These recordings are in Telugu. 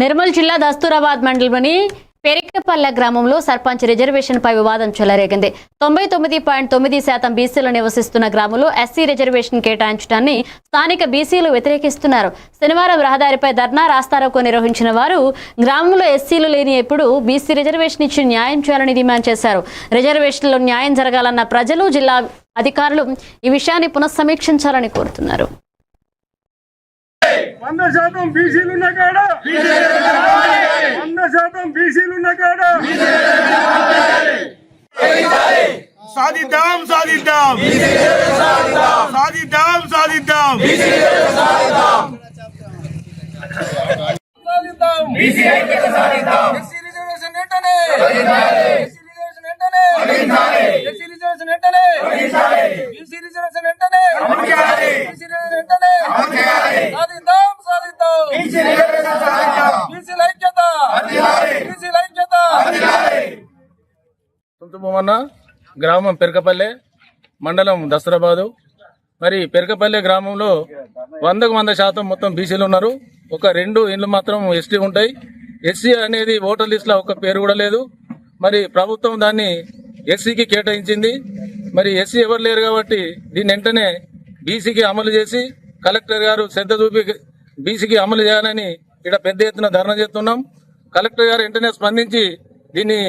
నిర్మల్ జిల్లా దస్తూరాబాద్ మండలంలోని పెరికపల్ల గ్రామంలో సర్పంచ్ రిజర్వేషన్పై వివాదం చెలరేగింది. తొంభై తొమ్మిది పాయింట్ తొమ్మిది శాతం బీసీలు నివసిస్తున్న గ్రామంలో ఎస్సీ రిజర్వేషన్ కేటాయించడాన్ని స్థానిక బీసీలు వ్యతిరేకిస్తున్నారు. శనివారం రహదారిపై ధర్నా రాస్తారోకో నిర్వహించిన వారు గ్రామంలో ఎస్సీలు లేని ఎప్పుడు బీసీ రిజర్వేషన్ ఇచ్చి న్యాయం చేయాలని డిమాండ్ చేశారు. రిజర్వేషన్లో న్యాయం జరగాలన్న ప్రజలు జిల్లా అధికారులు ఈ విషయాన్ని పునఃసమీక్షించాలని కోరుతున్నారు. వంద శాతం బీసీలు ఉన్న కాడ. వంద శాతం బీసీలు ఉన్న కాడ. సాధిద్దాం సాధిద్దాం. సాధిద్దాం సాధిద్దాం. రిజర్వేషన్ వెంటనే. రిజర్వేషన్ వెంటనే. రిజర్వేషన్ వెంటనే. రిజర్వేషన్ వెంటనే. వెంటనే. సాధిద్దాం సాధిద్దాం బీసీ ఐక్యత బీసీ ఐక్యత. తుంతుబొమ్మన్న గ్రామం పెరకపల్లె మండలం దసరాబాదు. మరి పెరకపల్లె గ్రామంలో వందకు వంద శాతం మొత్తం బీసీలు ఉన్నారు. ఒక రెండు ఇండ్లు మాత్రం ఎస్టీ ఉంటాయి. ఎస్సీ అనేది ఓటర్ లిస్ట్లో ఒక పేరు కూడా లేదు. మరి ప్రభుత్వం దాన్ని ఎస్సీకి కేటాయించింది. మరి ఎస్సీ ఎవరు లేరు కాబట్టి దీన్ని వెంటనే బీసీకి అమలు చేసి కలెక్టర్ గారు శ్రద్ధ చూపి బీసీకి అమలు చేయాలని ఇక్కడ పెద్ద ఎత్తున ధర్నా చేస్తున్నాం. కలెక్టర్ గారు వెంటనే స్పందించి దీన్ని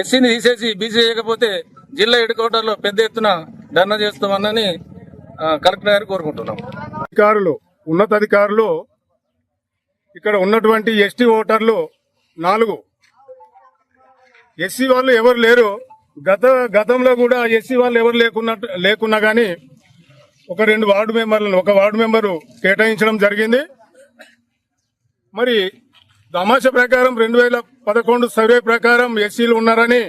ఎస్సీని తీసేసి బీసీ చేయకపోతే జిల్లా హెడ్ క్వార్టర్లో పెద్ద ఎత్తున ధర్నా చేస్తామని కలెక్టర్ గారు కోరుకుంటున్నాం. అధికారులు ఉన్నతాధికారులు ఇక్కడ ఉన్నటువంటి ఎస్టీ ఓటర్లు నాలుగు. ఎస్సీ వాళ్ళు ఎవరు లేరు. గత గతంలో కూడా ఎస్సీ వాళ్ళు ఎవరు లేకున్నట్టు లేకున్నా కానీ ఒక రెండు వార్డు మెంబర్లను ఒక వార్డు మెంబరు కేటాయించడం జరిగింది. మరి తమాష ప్రకారం రెండు వేల పదకొండు సర్వే ప్రకారం ఎస్సీలు ఉన్నారని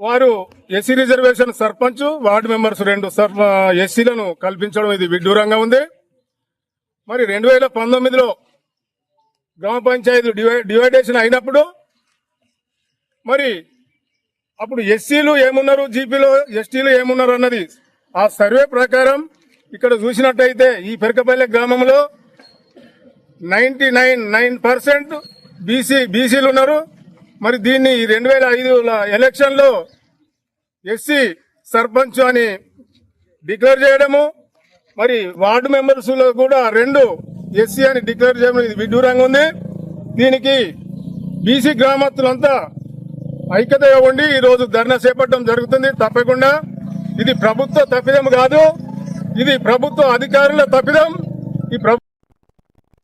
వారు SC reservation sarpanch ward members రెండు సర్ప ఎస్సీలను కల్పించడం ఇది విడ్డూరంగా ఉంది. మరి రెండు వేల పంతొమ్మిదిలో గ్రామ పంచాయతీ డివై డివైడేషన్ అయినప్పుడు మరి అప్పుడు ఎస్సీలు ఏమున్నారు జీపీలో ఎస్టీలు ఏమున్నారు అన్నది ఆ సర్వే ప్రకారం ఇక్కడ చూసినట్టయితే ఈ పెరకపల్లె గ్రామంలో ninety nine nine percent BC బీసీలు ఉన్నారు. మరి దీన్ని రెండు వేల ఐదుల ఎలక్షన్లో ఎస్సీ సర్పంచ్ అని డిక్లేర్ చేయడము మరి వార్డు మెంబర్స్లో కూడా రెండు ఎస్సీ అని డిక్లేర్ చేయడం ఇది విడ్డూరంగా ఉంది. దీనికి బీసీ గ్రామస్తులంతా ఐక్యతగా ఉండి ఈరోజు ధర్నా చేపట్టడం జరుగుతుంది తప్పకుండా. ఇది ప్రభుత్వ తప్పిదం కాదు. ఇది ప్రభుత్వ అధికారుల తప్పిదం. ఈ ప్రభుత్వ